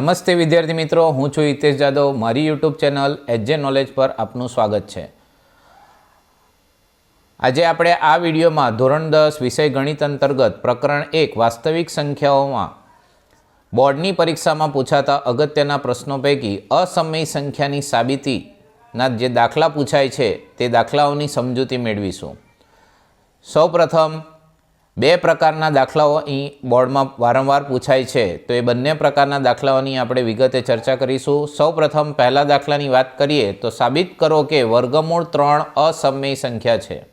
નમસ્તે વિદ્યાર્થી મિત્રો, હું છું હિતેશ જાદવ. મારી યુટ્યુબ ચેનલ એચજે નોલેજ પર આપનું સ્વાગત છે. આજે આપણે આ વિડીયોમાં ધોરણ દસ વિષય ગણિત અંતર્ગત પ્રકરણ એક વાસ્તવિક સંખ્યાઓમાં બોર્ડની પરીક્ષામાં પૂછાતા અગત્યના પ્રશ્નો પૈકી અસમય સંખ્યાની સાબિતીના જે દાખલા પૂછાય છે તે દાખલાઓની સમજૂતી મેળવીશું. સૌપ્રથમ બે પ્રકારના દાખલાઓ અહીં બોર્ડમાં વારંવાર પૂછાય છે. તો એ બંને પ્રકારના દાખલાઓની આપણે વિગતે ચર્ચા કરીશું. સૌપ્રથમ પહેલા દાખલાની વાત કરીએ તો સાબિત કરો કે વર્ગમૂળ ત્રણ અસમય સંખ્યા છે.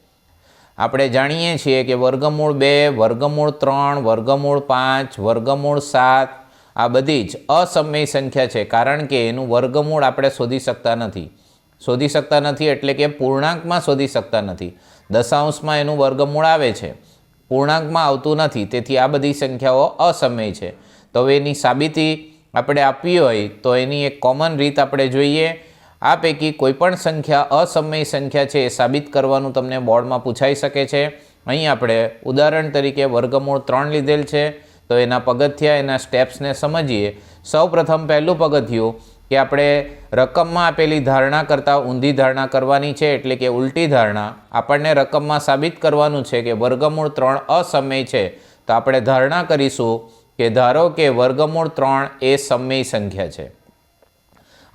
આપણે જાણીએ છીએ કે વર્ગમૂળ બે, વર્ગમૂળ ત્રણ, વર્ગમૂળ પાંચ, વર્ગમૂળ સાત, આ બધી જ અસમય સંખ્યા છે. કારણ કે એનું વર્ગમૂળ આપણે શોધી શકતા નથી. શોધી શકતા નથી એટલે કે પૂર્ણાંકમાં શોધી શકતા નથી. દશાંશમાં એનું વર્ગમૂળ આવે છે. પૂર્ણાંકમાં આવતું નથી. તેથી આ બધી સંખ્યાઓ અસમય છે. તો હવે એની સાબિતી આપણે આપવી હોય તો એની એક કોમન રીત આપણે જોઈએ. આ પૈકી કોઈપણ સંખ્યા અસમય સંખ્યા છે એ સાબિત કરવાનું તમને બોર્ડમાં પૂછાઈ શકે છે. અહીં આપણે ઉદાહરણ તરીકે વર્ગમૂળ ત્રણ લીધેલ છે. તો એના પગથિયા, એના સ્ટેપ્સને સમજીએ. સૌપ્રથમ પહેલું પગથિયું કે આપણે રકમમાં આપેલી ધારણા કરતાં ઊંધી ધારણા કરવાની છે એટલે કે ઉલટી ધારણા આપણને રકમમાં સાબિત કરવાનું છે કે વર્ગમૂળ ત્રણ અસમય છે. તો આપણે ધારણા કરીશું કે ધારો કે વર્ગમૂળ ત્રણ એ સમય સંખ્યા છે.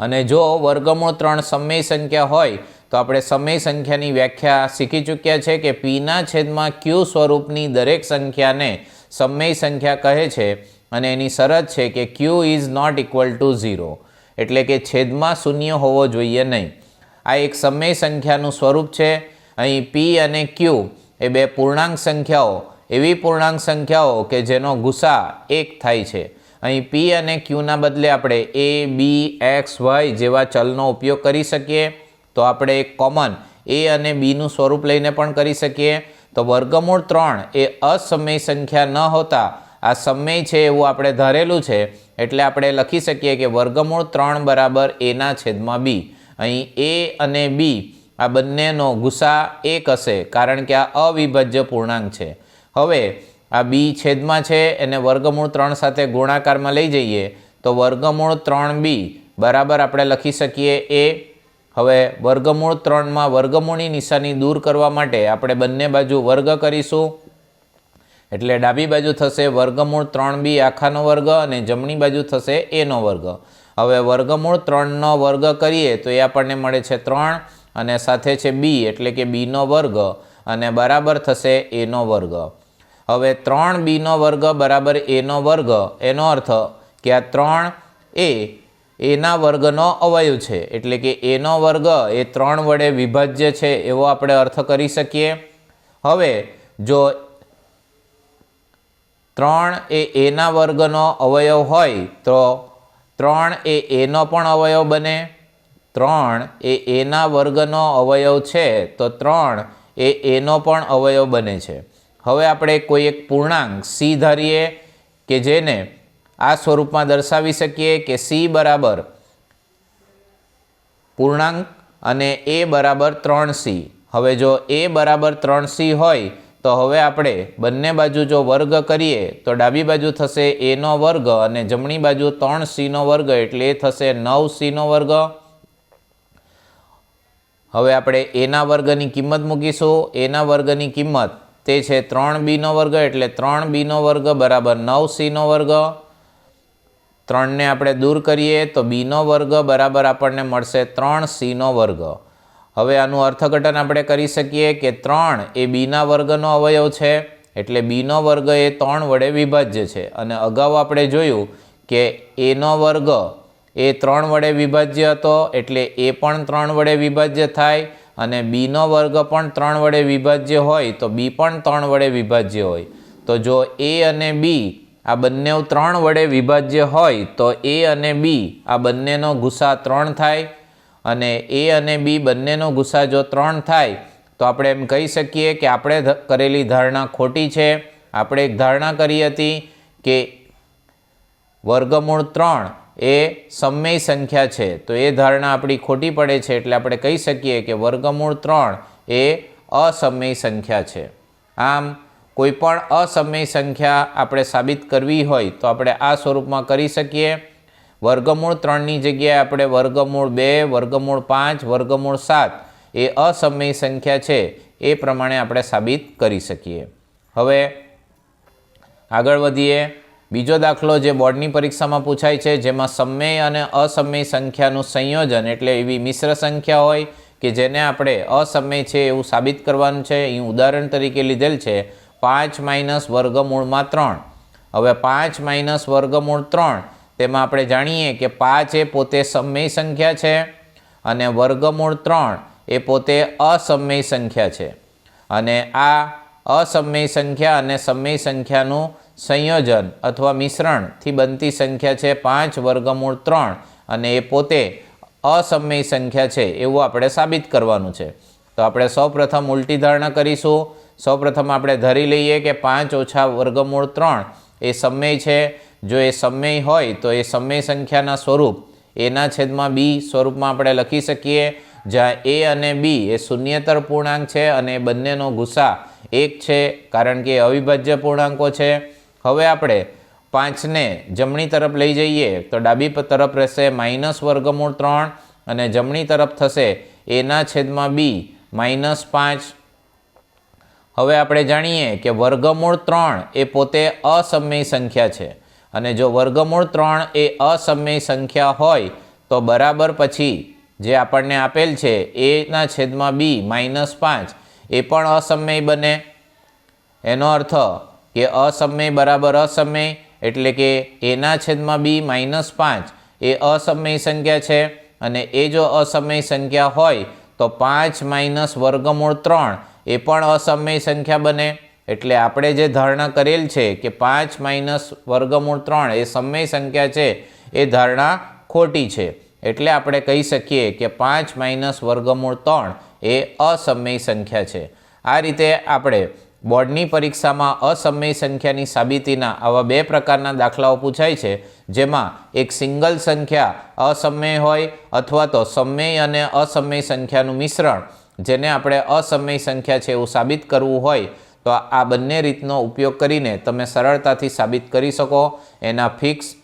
અને જો વર્ગમૂળ ત્રણ સમય સંખ્યા હોય, તો આપણે સમય સંખ્યાની વ્યાખ્યા શીખી ચૂક્યા છે કે પીના છેદમાં ક્યુ સ્વરૂપની દરેક સંખ્યાને સમય સંખ્યા કહે છે અને એની શરત છે કે Q is not equal to zero એટલે કે છેદમાં શૂન્ય હોવો જોઈએ નહીં. આ એક સમય સંખ્યાનું સ્વરૂપ છે. અહીં પી અને ક્યુ એ બે પૂર્ણાંક સંખ્યાઓ, એવી પૂર્ણાંક સંખ્યાઓ કે જેનો ગુસા એક થાય છે. અહીં પી અને ક્યુના બદલે આપણે એ બી એક્સ વાય જેવા ચલનો ઉપયોગ કરી શકીએ. તો આપણે એક કોમન એ અને બીનું સ્વરૂપ લઈને પણ કરી શકીએ. તો વર્ગમૂળ ત્રણ એ અસમય સંખ્યા ન હોતા આ સમય છે એવું આપણે ધારેલું છે, એટલે આપણે લખી શકીએ કે વર્ગમૂળ ત્રણ બરાબર એના છેદમાં બી. અહીં એ અને બી, આ બંનેનો ગુસા એક હશે, કારણ કે આ અવિભાજ્ય પૂર્ણાંક છે. હવે, આ બી છેદમાં છે, એને વર્ગમૂળ ત્રણ સાથે ગુણાકારમાં લઈ જઈએ, તો વર્ગમૂળ ત્રણ બી, બરાબર આપણે લખી શકીએ એ. હવે, વર્ગમૂળ ત્રણમાં વર્ગમૂળની નિશાની દૂર કરવા માટે આપણે બંને બાજુ વર્ગ કરીશું. એટલે ડાબી બાજુ થશે વર્ગમૂળ ત્રણ બી આખાનો વર્ગ અને જમણી બાજુ થશે એનો વર્ગ. હવે વર્ગમૂળ ત્રણનો વર્ગ કરીએ તો એ આપણને મળે છે ત્રણ અને સાથે છે બી એટલે કે બીનો વર્ગ અને બરાબર થશે એનો વર્ગ. હવે ત્રણ બીનો વર્ગ બરાબર એનો વર્ગ, એનો અર્થ કે આ ત્રણ એ એના વર્ગનો અવયવ છે. એટલે કે એનો વર્ગ, એ ત્રણ વડે વિભાજ્ય છે એવો આપણે અર્થ કરી શકીએ. હવે જો ત્રણ એ એના વર્ગનો અવયવ હોય તો ત્રણ એ એનો પણ અવયવ બને. ત્રણ એ એના વર્ગનો અવયવ છે તો ત્રણ એ એનો પણ અવયવ બને છે. હવે આપણે કોઈ એક પૂર્ણાંક સી ધારીએ કે જેને આ સ્વરૂપમાં દર્શાવી શકીએ કે સી બરાબર પૂર્ણાંક અને એ બરાબર ત્રણ સી. હવે જો એ બરાબર ત્રણ સી હોય તો હવે આપણે બંને બાજુ જો વર્ગ કરીએ તો ડાબી બાજુ થશે એનો વર્ગ અને જમણી બાજુ ત્રણ સીનો વર્ગ એટલે એ થશે નવ સીનો વર્ગ. હવે આપણે એના વર્ગની કિંમત મૂકીશું. એના વર્ગની કિંમત તે છે ત્રણ બીનો વર્ગ એટલે ત્રણ બીનો વર્ગ બરાબર નવ સીનો વર્ગ. ત્રણને આપણે દૂર કરીએ તો બીનો વર્ગ બરાબર આપણને મળશે ત્રણ સીનો વર્ગ. હવે આનું અર્થઘટન આપણે કરી શકીએ કે ત્રણ એ બીના વર્ગનો અવયવ છે, એટલે બીનો વર્ગ એ ત્રણ વડે વિભાજ્ય છે. અને અગાઉ આપણે જોયું કે એનો વર્ગ એ ત્રણ વડે વિભાજ્ય હતો, એટલે એ પણ ત્રણ વડે વિભાજ્ય થાય અને બીનો વર્ગ પણ ત્રણ વડે વિભાજ્ય હોય તો બી પણ ત્રણ વડે વિભાજ્ય હોય. તો જો એ અને બી આ બંને ત્રણ વડે વિભાજ્ય હોય તો એ અને બી આ બંનેનો ગુસા ત્રણ થાય અને એ અને બી બંનેનો ગુસા જો ત્રણ થાય, તો આપણે એમ કહી શકીએ કે આપણે કરેલી ધારણા ખોટી છે. આપણે એક ધારણા કરી હતી કે વર્ગમૂળ ત્રણ એ સમય સંખ્યા છે. તો એ ધારણા આપણી ખોટી પડે છે એટલે આપણે કહી શકીએ કે વર્ગમૂળ ત્રણ એ અસમય સંખ્યા છે. આમ, કોઈ પણ અસમય સંખ્યા આપણે સાબિત કરવી હોય તો આપણે આ સ્વરૂપમાં કરી શકીએ. વર્ગમૂળ ત્રણની જગ્યાએ આપણે વર્ગમૂળ બે, વર્ગમૂળ પાંચ, વર્ગમૂળ સાત એ અસમય સંખ્યા છે એ પ્રમાણે આપણે સાબિત કરી શકીએ. હવે આગળ વધીએ. બીજો દાખલો જે બોર્ડની પરીક્ષામાં પૂછાય છે, જેમાં સમય અને અસમય સંખ્યાનું સંયોજન એટલે એવી મિશ્ર સંખ્યા હોય કે જેને આપણે અસમય છે એવું સાબિત કરવાનું છે. અહીં ઉદાહરણ તરીકે લીધેલ છે, પાંચ માઇનસ વર્ગમૂળમાં ત્રણ. હવે પાંચ માઇનસ વર્ગમૂળ ત્રણ તેમાં આપણે જાણીએ કે પાંચ એ પોતે સમય સંખ્યા છે અને વર્ગમૂળ ત્રણ એ પોતે અસમય સંખ્યા છે. અને આ અસમય સંખ્યા અને સમય સંખ્યાનું સંયોજન અથવા મિશ્રણથી બનતી સંખ્યા છે પાંચ, વર્ગમૂળ ત્રણ અને એ પોતે અસમય સંખ્યા છે એવું આપણે સાબિત કરવાનું છે. તો આપણે સૌપ્રથમ ઉલટી ધારણા કરીશું. સૌપ્રથમ આપણે ધરી લઈએ કે પાંચ ઓછા વર્ગમૂળ ત્રણ એ સમય છે. જો એ સમય હોય, તો એ સમય સંખ્યાના સ્વરૂપ. એના છેદમાં બી સ્વરૂપમાં આપણે લખી શકીએ. જ્યાં એ અને બી એ શૂન્યતર પૂર્ણાંક છે અને બંનેનો ગુસા એક છે, કારણ કે અવિભાજ્ય પૂર્ણાંકો છે. હવે આપણે પાંચને જમણી તરફ લઈ જઈએ, તો ડાબી તરફ રહેશે માઇનસ વર્ગમૂળ ત્રણ અને જમણી તરફ થશે એના છેદમાં બી માઇનસ પાંચ. હવે આપણે જાણીએ કે વર્ગમૂળ ત્રણ એ પોતે અસમય સંખ્યા છે. અને જો વર્ગમૂળ ત્રણ એ અસમય સંખ્યા હોય, તો બરાબર પછી જે આપણને આપેલ છે એના છેદમાં બી માઇનસ પાંચ એ પણ અસમય બને. એનો અર્થ કે અસમય બરાબર અસમય એટલે કે એના છેદમાં બી માઇનસ પાંચ એ અસમય સંખ્યા છે. અને એ જો અસમય સંખ્યા હોય, તો પાંચ માઇનસ વર્ગમૂળ ત્રણ એ પણ અસમય સંખ્યા બને. એટલે આપણે જે ધારણા કરેલ છે કે પાંચ માઇનસ વર્ગમૂળ ત્રણ એ સમય સંખ્યા છે, એ ધારણા ખોટી છે. એટલે આપણે કહી શકીએ કે પાંચ માઇનસ વર્ગમૂળ ત્રણ એ અસમય સંખ્યા છે. આ રીતે આપણે બોર્ડની પરીક્ષામાં અસમય સંખ્યાની સાબિતીના આવા બે પ્રકારના દાખલાઓ પૂછાય છે, જેમાં એક સિંગલ સંખ્યા અસમય હોય અથવા તો સમય અને અસમય સંખ્યાનું મિશ્રણ જેને આપણે અસમય સંખ્યા છે એવું સાબિત કરવું હોય, તો આ બંને રીતનો ઉપયોગ કરીને તમે સરળતાથી સાબિત કરી શકો. એના ફિક્સ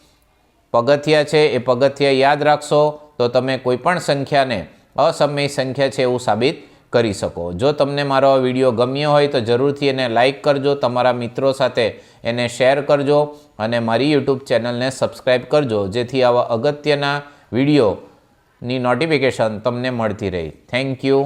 પગથિયા છે, એ પગથિયા યાદ રાખશો, તો તમે કોઈપણ સંખ્યાને અસમય સંખ્યા છે એવું સાબિત કરી શકો. જો તમને મારો વીડિયો ગમ્યો હોય, તો જરૂરથી એને લાઇક કરજો, તમારા મિત્રો સાથે એને શેર કરજો, અને મારી યુટ્યુબ ચેનલને સબસ્ક્રાઈબ કરજો, જેથી આવા અગત્યના વિડીયોની નોટિફિકેશન તમને મળતી રહે. Thank you.